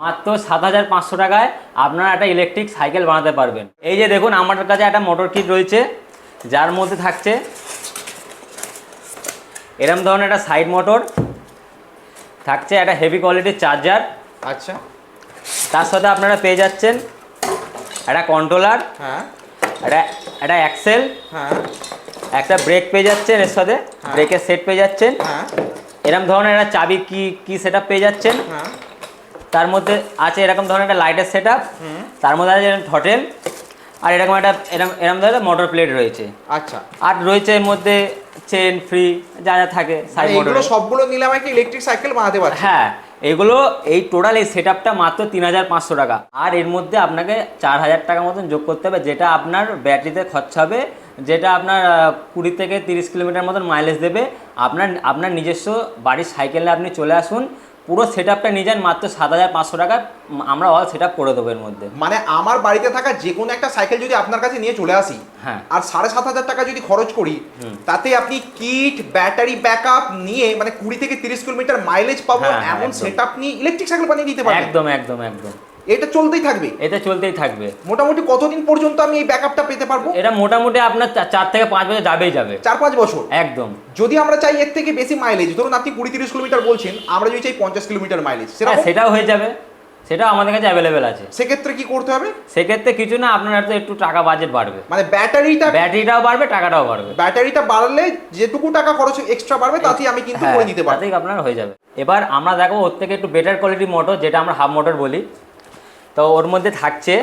মাত্র সাত হাজার পাঁচশো টাকায় আপনারা একটা ইলেকট্রিক সাইকেল বানাতে পারবেন। এই যে দেখুন আমার কাছে একটা মোটর কিট রয়েছে যার মধ্যে থাকছে এরম ধরনের একটা সাইড মোটর থাকছে একটা হেভি কোয়ালিটির চার্জার আচ্ছা। তার সাথে আপনারা পেয়ে যাচ্ছেন একটা কন্ট্রোলার হ্যাঁ। একটা একটা অ্যাক্সেল হ্যাঁ। একটা ব্রেক পেয়ে যাচ্ছেন এর সাথে ব্রেকের সেট পেয়ে যাচ্ছেন। হ্যাঁ। এরকম ধরনের একটা চাবি কি কি সেট পেয়ে যাচ্ছেন। হ্যাঁ। তার মধ্যে আছে এরকম ধরনের একটা লাইটের সেট তার মধ্যে আছে হোটেল আর এরকম একটা এরকম এরকম ধরনের মোটর প্লেট রয়েছে। আচ্ছা। আর রয়েছে এর মধ্যে চেন ফ্রি যা যা থাকে সাইড মানে মোটর এগুলো সবগুলো নিলে আমি একটা ইলেকট্রিক সাইকেল বানাতে পারছি? হ্যাঁ এগুলো এই টোটাল এই সেট মাত্র তিন হাজার পাঁচশো টাকা। আর এর মধ্যে আপনাকে চার হাজার টাকা মতন যোগ করতে হবে যেটা আপনার ব্যাটারিতে খরচা হবে যেটা আপনার কুড়ি থেকে তিরিশ কিলোমিটার মতন মাইলেজ দেবে। আপনার আপনার নিজস্ব বাড়ির সাইকেলে আপনি চলে আসুন পুরো সেট আপটা নিয়ে যান মাত্র সাত হাজার পাঁচশো টাকা আমরা অল সেট আপ করে দেবো এর মধ্যে। মানে আমার বাড়িতে থাকা যে কোনো একটা সাইকেল যদি আপনার কাছে নিয়ে চলে আসি হ্যাঁ। আর সাড়ে সাত হাজার টাকা যদি খরচ করি তাতে আপনি কিট ব্যাটারি ব্যাকআপ নিয়ে মানে কুড়ি থেকে তিরিশ কিলোমিটার মাইলেজ পাবো হ্যাঁ, হ্যাঁ, এমন সেট আপ নিয়ে ইলেকট্রিক সাইকেল বানিয়ে দিতে পারেন একদম একদম একদম। এটা চলতেই থাকবে। এটা চলতেই থাকবে। মোটামুটি কতদিন পর্যন্ত আমি এই ব্যাকআপটা পেতে পারব? এটা মোটামুটি আপনার চার থেকে পাঁচ বছর যাবেই যাবে। চার পাঁচ বছর? একদম। যদি আমরা চাই এর থেকে বেশি মাইলেজ ধরুন আপনি কুড়ি তিরিশ কিলোমিটার বলছেন আমরা যদি চাই পঞ্চাশ কিলোমিটার মাইলেজ হ্যাঁ সেটাও হয়ে যাবে। সেটাও আমাদের কাছে অ্যাভেলেবেল আছে। সেক্ষেত্রে কি করতে হবে? সেক্ষেত্রে কিছু না আপনার তো একটু টাকা বাজেট বাড়বে। মানে ব্যাটারিটা ব্যাটারিটাও বাড়বে টাকাটাও বাড়বে। ব্যাটারিটা বাড়লে যেটুকু টাকা খরচ এক্সট্রা বাড়বে তাতেই আমি কিন্তু হ্যাঁ করে নিতে পারব। তাতেই আপনার হয়ে যাবে। এবার আমরা দেখো ওর থেকে একটু বেটার কোয়ালিটি মোটর যেটা আমরা হাফ মোটর বলি তো ওর মধ্যে থাকছে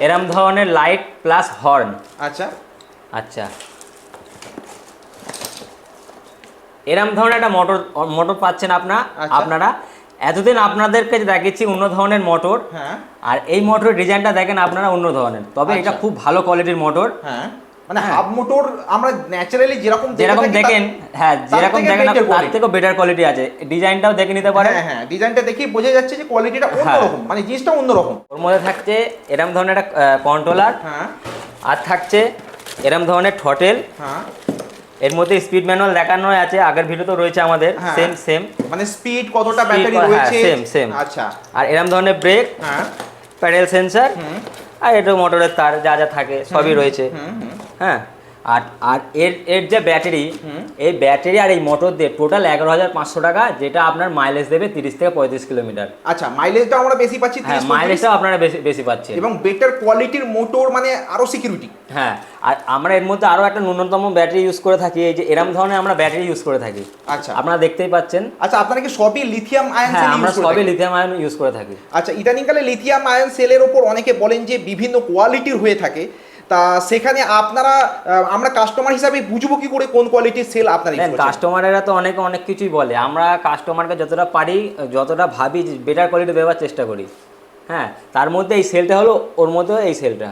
এরম ধরনের লাইট প্লাস হর্ন। আচ্ছা। আচ্ছা। এরম ধরনের একটা মোটর মোটর পাচ্ছেন আপনার আচ্ছা। আপনারা। এতদিন আপনাদেরকে দেখিয়েছি অন্য ধরনের মোটর হ্যাঁ। আর এই মোটরের ডিজাইনটা দেখেন আপনারা অন্য ধরনের। তবে এটা আচ্ছা। খুব ভালো কোয়ালিটির মোটর। হ্যাঁ। মানে হ্যাঁ। হাফ মোটর আমরা ন্যাচারালি যেরকম যেরকম দেখেন হ্যাঁ যেরকম দেখেন তার। থেকেও বেটার কোয়ালিটি আছে। ডিজাইনটাও দেখে নিতে পারেন। হ্যাঁ হ্যাঁ ডিজাইনটা দেখেই বোঝা যাচ্ছে যে কোয়ালিটিটা হ্যাঁ। অন্যরকম মানে জিনিসটা অন্যরকম। ওর মধ্যে থাকছে এরম ধরনের একটা কন্ট্রোলার হ্যাঁ। আর থাকছে এরম ধরনের ঠটেল হ্যাঁ। এর মধ্যে স্পিড ম্যানুয়াল দেখানো আছে আগের ভিডিও তো রয়েছে আমাদের হ্যাঁ। সেম সেম মানে স্পিড কতটা ব্যাটারি রয়েছে? same, same। আচ্ছা। আর এরম ধরনের ব্রেক হ্যাঁ। প্যাডেল সেন্সার আর এটা মোটরের তার যা যা থাকে সবই রয়েছে। হ্যাঁ আর আর এর এর যে ব্যাটারি এই ব্যাটারি আর এই মোটর দিয়ে টোটাল এগারো হাজার পাঁচশো টাকা যেটা আপনার মাইলেজ দেবে তিরিশ থেকে পঁয়ত্রিশ কিলোমিটার আচ্ছা মাইলেজটা আমরা বেশি পাচ্ছি হ্যাঁ 30 মাইলেজটাও আপনারা বেশি বেশি পাচ্ছেন। এবং বেটার কোয়ালিটির মোটর মানে আরও সিকিউরিটি হ্যাঁ আর আমরা এর মধ্যে আরও একটা ন্যূনতম ব্যাটারি ইউজ করে থাকি এই যে এরম ধরনের আমরা ব্যাটারি ইউজ করে থাকি। আচ্ছা। আপনারা দেখতেই পাচ্ছেন। আচ্ছা আপনারা কি সবই লিথিয়াম আয়ন হ্যাঁ আমরা সবই লিথিয়াম আয়ন ইউজ করে থাকি। আচ্ছা ইদানিংকালে লিথিয়াম আয়ন সেলের ওপর অনেকে বলেন যে বিভিন্ন কোয়ালিটির হয়ে থাকে। তা সেখানে আপনারা আমরা কাস্টমার হিসাবে বুঝব কি করে কোন কোয়ালিটির সেল আপনারা কাস্টমারেরা তো অনেকে অনেক কিছুই বলে। আমরা কাস্টমারকে যতটা পারি যতটা ভাবি বেটার কোয়ালিটি দেওয়ার চেষ্টা করি। হ্যাঁ তার মধ্যে এই সেলটা হলো ওর মধ্যে এই সেলটা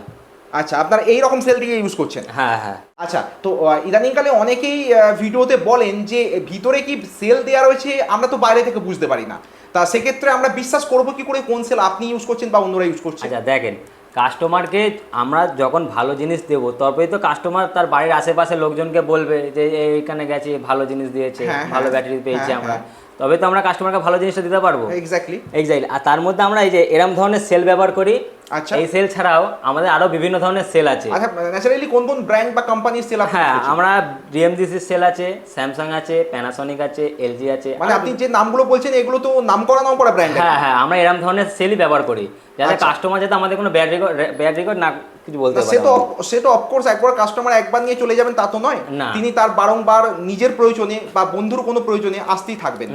আচ্ছা আপনারা এই রকম সেল থেকে ইউজ করছেন? হ্যাঁ হ্যাঁ। আচ্ছা তো ইদানিংকালে অনেকেই ভিডিওতে বলেন যে ভিতরে কি সেল দেওয়া রয়েছে আমরা তো বাইরে থেকে বুঝতে পারি না। তা সেক্ষেত্রে আমরা বিশ্বাস করব কি করে কোন সেল আপনি ইউজ করছেন বা অন্যরা ইউজ করছেন আচ্ছা দেখেন কাস্টমারকে আমরা যখন ভালো জিনিস দেবো তবেই তো কাস্টমার তার বাড়ির আশেপাশে লোকজনকে বলবে যে "এই- এইখানে গেছি ভালো জিনিস দিয়েছে হ্যাঁ, ভালো ব্যাটারি পেয়েছি হ্যাঁ, আমরা হ্যাঁ। তবে তো আমরা কাস্টমারকে ভালো জিনিসটা দিতে পারব। এক্স্যাক্টলি এক্সাক্টলি আর তার মধ্যে আমরা এই যে এরম ধরনের সেল ব্যবহার করি আচ্ছা। এই সেল ছাড়াও আমাদের আরও বিভিন্ন ধরনের সেল আছে। আচ্ছা ন্যাচারালি কোন কোন ব্র্যান্ড বা কোম্পানির সেল আপনি হ্যাঁ আমরা ডিএমডিসির সেল আছে স্যামসাং আছে প্যানাসনিক আছে এলজি আছে। মানে আপনি যে নামগুলো বলছেন এগুলো তো নাম করা নাম করা ব্র্যান্ড হ্যাঁ হ্যাঁ আমরা এরম ধরনের সেলই ব্যবহার করি। যাতে আচ্ছা। কাস্টমার যাতে আমাদের কোনো ব্যাড রেকর্ড ব্যাড রেকর্ড না কিছু বলতে সে তো সে তো অফকোর্স একবার কাস্টমার একবার নিয়ে চলে যাবেন তা তো নয়। তিনি তার বারংবার নিজের প্রয়োজনে বা বন্ধুর কোনো প্রয়োজনে আসতেই থাকবেন।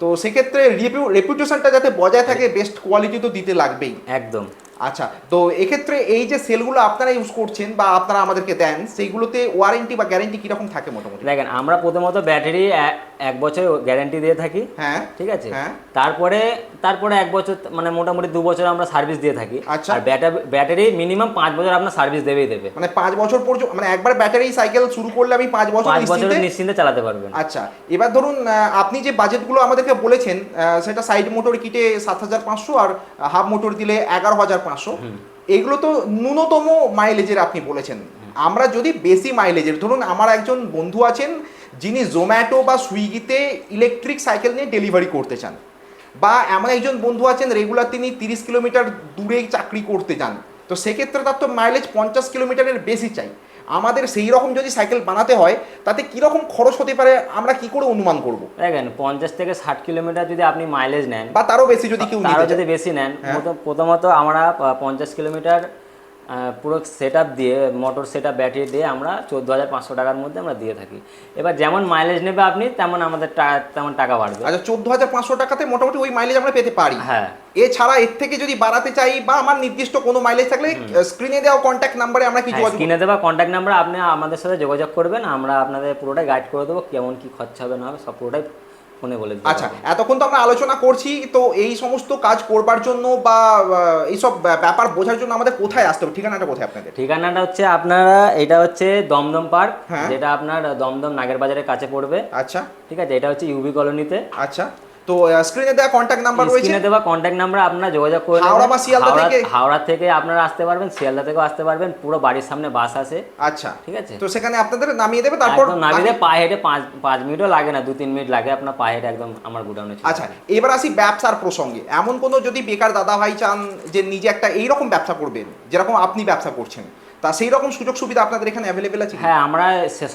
তো সেক্ষেত্রে রেপুটেশনটা যাতে বজায় থাকে বেস্ট কোয়ালিটি তো দিতে লাগবেই। একদম। আচ্ছা তো এক্ষেত্রে এই যে সেলগুলো আপনারা ইউজ করছেন বা আপনারা আমাদেরকে দেন সেইগুলোতে ওয়ারেন্টি বা গ্যারেন্টি কীরকম থাকে মোটামুটি? দেখেন আমরা প্রথমত ব্যাটারি এক বছর গ্যারেন্টি দিয়ে থাকি হ্যাঁ ঠিক আছে? হ্যাঁ। তারপরে তারপরে এক বছর মানে মোটামুটি দু বছর আমরা সার্ভিস দিয়ে থাকি। আচ্ছা। আর ব্যাটারি মিনিমাম পাঁচ বছর আপনার সার্ভিস দেবেই দেবে। মানে পাঁচ বছর পর্যন্ত মানে একবার ব্যাটারি সাইকেল শুরু করলে আমি পাঁচ বছর পাঁচ বছর নিশ্চিন্তে নিশ্চিন্তে চালাতে পারবেন। আচ্ছা এবার ধরুন আপনি যে বাজেটগুলো আমাদেরকে বলেছেন সেটা সাইড মোটর কিটে সাত হাজার পাঁচশো আর হাফ মোটর দিলে এগারো হাজার পাঁচশো। এগুলো তো ন্যূনতম মাইলেজের আপনি বলেছেন। আমরা যদি বেশি মাইলেজের ধরুন আমার একজন বন্ধু আছেন যিনি জোম্যাটো বা সুইগিতে ইলেকট্রিক সাইকেল নিয়ে ডেলিভারি করতে চান। বা এমন একজন বন্ধু আছেন রেগুলার তিনি তিরিশ কিলোমিটার দূরে চাকরি করতে যান। তো সেক্ষেত্রে তার তো মাইলেজ পঞ্চাশ কিলোমিটারের বেশি চাই। আমাদের সেই রকম যদি সাইকেল বানাতে হয় তাতে কীরকম খরচ হতে পারে আমরা কি করে অনুমান করব দেখেন পঞ্চাশ থেকে ষাট কিলোমিটার যদি আপনি মাইলেজ নেন বা তারও বেশি যদি কেউ তারও যদি বেশি নেন হ্যাঁ। প্রথম- প্রথমত আমরা পঞ্চাশ কিলোমিটার পুরো সেট দিয়ে মোটর সেট ব্যাটারি দিয়ে আমরা চোদ্দ হাজার পাঁচশো টাকার মধ্যে আমরা দিয়ে থাকি। এবার যেমন মাইলেজ নেবে আপনি তেমন আমাদের তেমন টাকা বাড়বে। আচ্ছা চোদ্দ হাজার পাঁচশো টাকাতে মোটামুটি ওই মাইলেজ আমরা পেতে পারি। হ্যাঁ। এছাড়া এর থেকে যদি বাড়াতে চাই বা আমার নির্দিষ্ট কোনো মাইলেজ থাকলে স্ক্রিনে দেওয়া কন্ট্যাক্ট নাম্বারে আমরা কি যোগাযোগ কিনে দেওয়া কন্ট্যাক্ট নাম্বার আপনি আমাদের সাথে যোগাযোগ করবেন আমরা আপনাদের পুরোটাই গাইড করে দেবো কেমন কি খরচা হবে না হবে সব পুরোটাই ফোনে বলে আচ্ছা এতক্ষণ তো আমরা আলোচনা করছি তো এই সমস্ত কাজ করবার জন্য বা এইসব ব্যাপার বোঝার জন্য আমাদের কোথায় আসতে হবে? ঠিকানাটা কোথায় আপনাদের? ঠিকানাটা হচ্ছে আপনারা এটা হচ্ছে দমদম পার্ক হ্যাঁ। যেটা আপনার দমদম নাগের বাজারের কাছে পড়বে। আচ্ছা। ঠিক আছে এটা হচ্ছে ইউবি কলোনিতে। আচ্ছা। তো স্ক্রিনে দেওয়া কন্ট্যাক্ট নাম্বার রয়েছে। স্ক্রিনে দেওয়া কন্ট্যাক্ট নাম্বার আপনারা যোগাযোগ করে হাওড়া বা শিয়ালদা থেকে? হাওড়া থেকে আপনারা আসতে পারবেন শিয়ালদা থেকেও আসতে পারবেন পুরো বাড়ির সামনে বাস আছে। আচ্ছা। ঠিক আছে? তো সেখানে আপনাদের নামিয়ে দেবে তারপর নামিয়ে পায়ে হেঁটে পাঁচ পাঁচ মিনিটও লাগে না দু তিন মিনিট লাগে আপনার পায়ে হেঁটে একদম আমার গোডাউনে আচ্ছা এবার আসি ব্যবসার প্রসঙ্গে। এমন কোনো যদি বেকার দাদা ভাই চান যে নিজে একটা এইরকম ব্যবসা করবেন যেরকম আপনি ব্যবসা করছেন তা সেই রকম সুযোগ সুবিধা আপনাদের এখানে অ্যাভেলেবেল আছে হ্যাঁ আমরা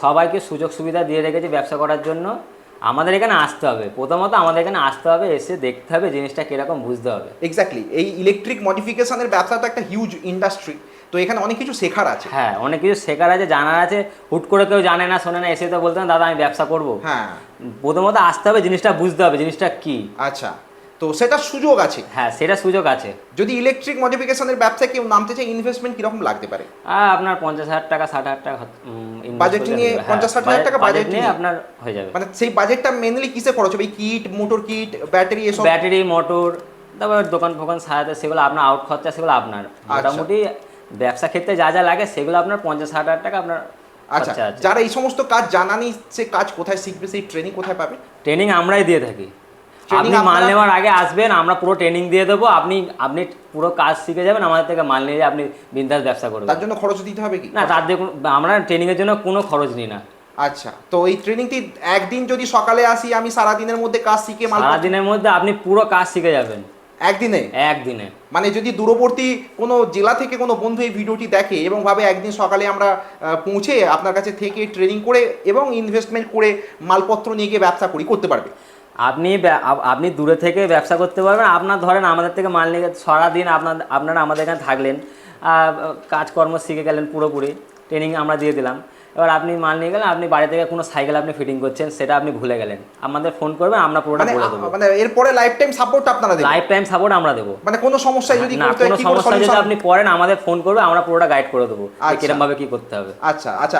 সবাইকে সুযোগ সুবিধা দিয়ে রেখেছি ব্যবসা করার জন্য। আমাদের এখানে আসতে হবে। প্রথমত আমাদের এখানে আসতে হবে এসে দেখতে হবে জিনিসটা কীরকম বুঝতে হবে। এক্স্যাক্টলি এই ইলেকট্রিক মডিফিকেশনের ব্যবসা তো একটা হিউজ ইন্ডাস্ট্রি তো এখানে অনেক কিছু শেখার আছে। হ্যাঁ অনেক কিছু শেখার আছে জানার আছে। হুট করে কেউ জানে না শোনে না এসে তো বলতে না, দাদা আমি ব্যবসা করব। হ্যাঁ। প্রথমত আসতে হবে জিনিসটা বুঝতে হবে জিনিসটা কি? আচ্ছা। তো সেটা সুযোগ আছে। হ্যাঁ সেটা সুযোগ আছে। যদি ইলেকট্রিক মডিফিকেশনের ব্যবসায় কেউ নামতে চায় ইনভেস্টমেন্ট কীরকম লাগতে পারে? আপনার পঞ্চাশ হাজার টাকা ষাট হাজার টাকা করলে নিয়ে পঞ্চাশ। হ্যাঁ, 50 60 হাজার টাকা budget নিয়ে? আপনার হয়ে যাবে। মানে সেই বাজেটটা মেনলি কিসে খরচ হবে? কিট মোটর কিট ব্যাটারি এসব? ব্যাটারি মোটর তারপর দোকান ফোকান সাজাতে সেগুলো আপনার আউট খরচা সেগুলো আপনার। আচ্ছা। মোটামুটি ব্যবসা ক্ষেত্রে যা যা লাগে সেগুলো আপনার পঞ্চাশ ষাট হাজার টাকা আপনার আচ্ছা যারা এই সমস্ত কাজ জানা নেই সে কাজ কোথায় শিখবে সেই ট্রেনিং কোথায় পাবে? ট্রেনিং আমরাই দিয়ে থাকি। আপনি মাল নেওয়ার আগে আসবেন আমরা পুরো ট্রেনিং দিয়ে দেবো। আপনি আপনি পুরো কাজ শিখে যাবেন আমাদের থেকে মাল নিয়ে আপনি বিন্দাস ব্যবসা করবেন তার জন্য খরচ দিতে হবে কি? না তার আমরা ট্রেনিংয়ের জন্য কোনো খরচ নিই না। আচ্ছা তো এই ট্রেনিংটি একদিন যদি সকালে আসি আমি সারা দিনের মধ্যে কাজ শিখে মাল সারা দিনের মধ্যে আপনি পুরো কাজ শিখে যাবেন। একদিনে? একদিনে। মানে যদি দূরবর্তী কোনো জেলা থেকে কোনো বন্ধু এই ভিডিওটি দেখে এবং ভাবে একদিন সকালে আমরা পৌঁছে আপনার কাছে থেকে ট্রেনিং করে এবং ইনভেস্টমেন্ট করে মালপত্র নিয়ে গিয়ে ব্যবসা করি করতে পারবে। আপনি আপনি দূরে থেকে ব্যবসা করতে পারবেন। আপনার ধরেন আমাদের থেকে মাল নিয়ে সারাদিন আপনার আপনারা আমাদের এখানে থাকলেন কাজকর্ম শিখে গেলেন পুরোপুরি ট্রেনিং আমরা দিয়ে দিলাম। এবার আপনি মাল নিয়ে গেলেন আপনি বাড়ি থেকে কোনো সাইকেল আপনি ফিটিং করছেন সেটা আপনি ভুলে গেলেন। আমাদের ফোন করবেন আমরা পুরোটা মানে বলে দেবো। মানে এরপরে লাইফ টাইম সাপোর্ট আপনারা দেবেন? লাইফ টাইম সাপোর্ট আমরা দেবো। মানে কোনো সমস্যায় যদি না কোনো সমস্যা যদি আপনি পড়েন আমাদের ফোন করবে আমরা পুরোটা গাইড করে দেবো আচ্ছা। কিরম ভাবে কি করতে হবে। আচ্ছা আচ্ছা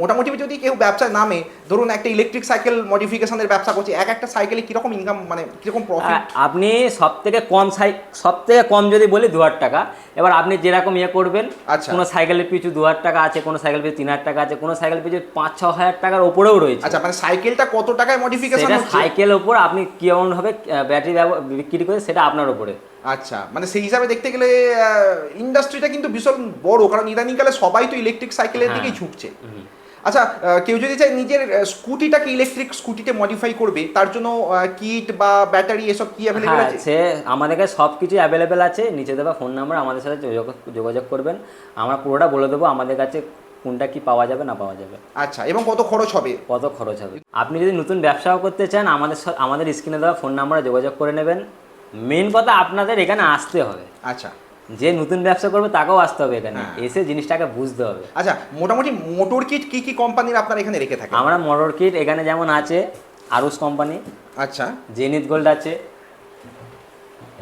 মোটামুটি যদি কেউ ব্যবসায় নামে ধরুন একটা ইলেকট্রিক সাইকেল মডিফিকেশনের ব্যবসা করছে এক একটা সাইকেলে কীরকম ইনকাম মানে কীরকম প্রফিট আপনি সব থেকে কম সাই সব থেকে কম যদি বলি দু হাজার টাকা। এবার আপনি যেরকম ইয়ে করবেন আচ্ছা। কোনো সাইকেলের পিছু দু হাজার টাকা আছে কোনো সাইকেল পিছু তিন হাজার টাকা আছে কোনো সাইকেল পিছু পাঁচ ছ হাজার টাকার ওপরেও রয়েছে। আচ্ছা মানে সাইকেলটা কত টাকায় মডিফিকেশন সেটা সাইকেল ওপর আপনি কেমন ভাবে ব্যাটারি বিক্রি করে সেটা আপনার উপরে আচ্ছা মানে সেই হিসাবে দেখতে গেলে ইন্ডাস্ট্রিটা কিন্তু ভীষণ বড় কারণ ইদানিংকালে সবাই তো ইলেকট্রিক সাইকেলের হ্যাঁ। দিকেই ঝুঁকছে। আচ্ছা কেউ যদি চায় নিজের স্কুটিটাকে ইলেকট্রিক স্কুটিতে মডিফাই করবে তার জন্য কিট বা ব্যাটারি এসব কি অ্যাভেলেবল আছে? সে আমাদের কাছে সব কিছু অ্যাভেলেবেল আছে। নিচে দেওয়া ফোন নাম্বার আমাদের সাথে যোগাযোগ করবেন। আমরা পুরোটা বলে দেবো। আমাদের কাছে কোনটা কি পাওয়া যাবে না পাওয়া যাবে। আচ্ছা এবং কত খরচ হবে? কত খরচ হবে। আপনি যদি নতুন ব্যবসাও করতে চান আমাদের আমাদের স্ক্রিনে দেওয়া ফোন নাম্বারে যোগাযোগ করে নেবেন। মেন কথা আপনাদের এখানে আসতে হবে। আচ্ছা। যে নতুন ব্যবসা করবে তাকেও আসতে হবে এখানে। হ্যাঁ। এসে জিনিসটাকে বুঝতে হবে। আচ্ছা মোটামুটি মোটর কিট কি কি কোম্পানির আপনারা এখানে রেখে থাকেন? আমরা মোটর কিট এখানে যেমন আছে আরুস কোম্পানি আচ্ছা। জেনিত গোল্ড আছে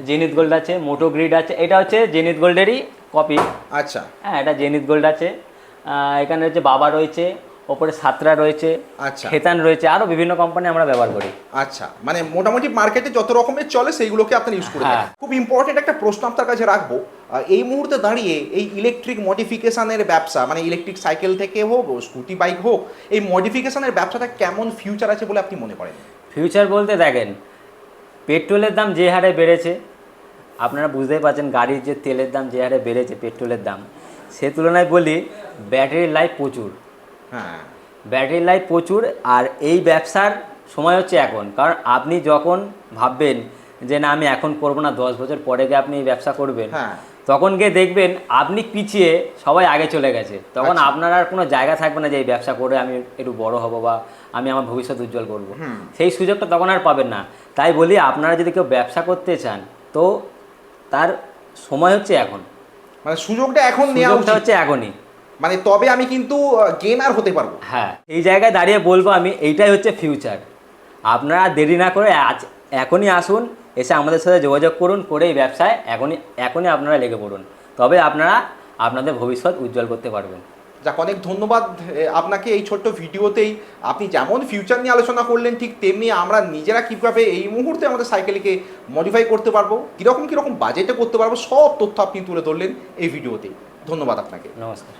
জেনিত গোল্ড আছে মোটো গ্রিড আছে এটা হচ্ছে জেনিত গোল্ডেরই কপি। আচ্ছা। হ্যাঁ এটা জেনিত গোল্ড আছে। এখানে হচ্ছে বাবা রয়েছে ওপরে সাতরা রয়েছে আচ্ছা। খেতান রয়েছে আরও বিভিন্ন কোম্পানি আমরা ব্যবহার করি। আচ্ছা মানে মোটামুটি মার্কেটে যত রকমের চলে সেইগুলোকে আপনি ইউজ করে হ্যাঁ। থাকেন খুব ইম্পর্টেন্ট একটা প্রশ্ন আপনার কাছে রাখব এই মুহূর্তে দাঁড়িয়ে এই ইলেকট্রিক মডিফিকেশনের ব্যবসা মানে ইলেকট্রিক সাইকেল থেকে হোক স্কুটি বাইক হোক এই মডিফিকেশনের ব্যবসাটা কেমন ফিউচার আছে বলে আপনি মনে করেন? ফিউচার বলতে দেখেন পেট্রোলের দাম যে হারে বেড়েছে আপনারা বুঝতেই পারছেন গাড়ির যে তেলের দাম যে হারে বেড়েছে পেট্রোলের দাম। সে তুলনায় বলি ব্যাটারির লাইফ প্রচুর। হ্যাঁ। ব্যাটারির লাইফ প্রচুর আর এই ব্যবসার সময় হচ্ছে এখন। কারণ আপনি যখন ভাববেন যে না আমি এখন করব না দশ বছর পরে গিয়ে আপনি এই ব্যবসা করবেন হ্যাঁ। তখন গিয়ে দেখবেন আপনি পিছিয়ে সবাই আগে চলে গেছে। তখন আচ্ছা। আপনার আর কোনো জায়গা থাকবে না যে এই ব্যবসা করে আমি একটু বড় হব বা আমি আমার ভবিষ্যৎ উজ্জ্বল করব। সেই সুযোগটা তখন আর পাবেন না। তাই বলি আপনারা যদি কেউ ব্যবসা করতে চান তো তার সময় হচ্ছে এখন। মানে সুযোগটা এখন নেওয়া হচ্ছে এখনই। মানে তবে আমি কিন্তু গেমার হতে পারব। হ্যাঁ এই জায়গায় দাঁড়িয়ে বলব আমি এইটাই হচ্ছে ফিউচার আপনারা দেরি না করে আজ এখনই আসুন এসে আমাদের সাথে যোগাযোগ করুন করে এই ব্যবসায় এখনই এখনই আপনারা লেগে পড়ুন। তবে আপনারা আপনাদের ভবিষ্যৎ উজ্জ্বল করতে পারবেন। যাক অনেক ধন্যবাদ আপনাকে এই ছোট্ট ভিডিওতেই। আপনি যেমন ফিউচার নিয়ে আলোচনা করলেন ঠিক তেমনি আমরা নিজেরা কীভাবে এই মুহূর্তে আমাদের সাইকেলকে মডিফাই করতে পারব কীরকম কীরকম বাজেটে করতে পারব সব তথ্য আপনি তুলে ধরলেন এই ভিডিওতেই। ধন্যবাদ আপনাকে। নমস্কার।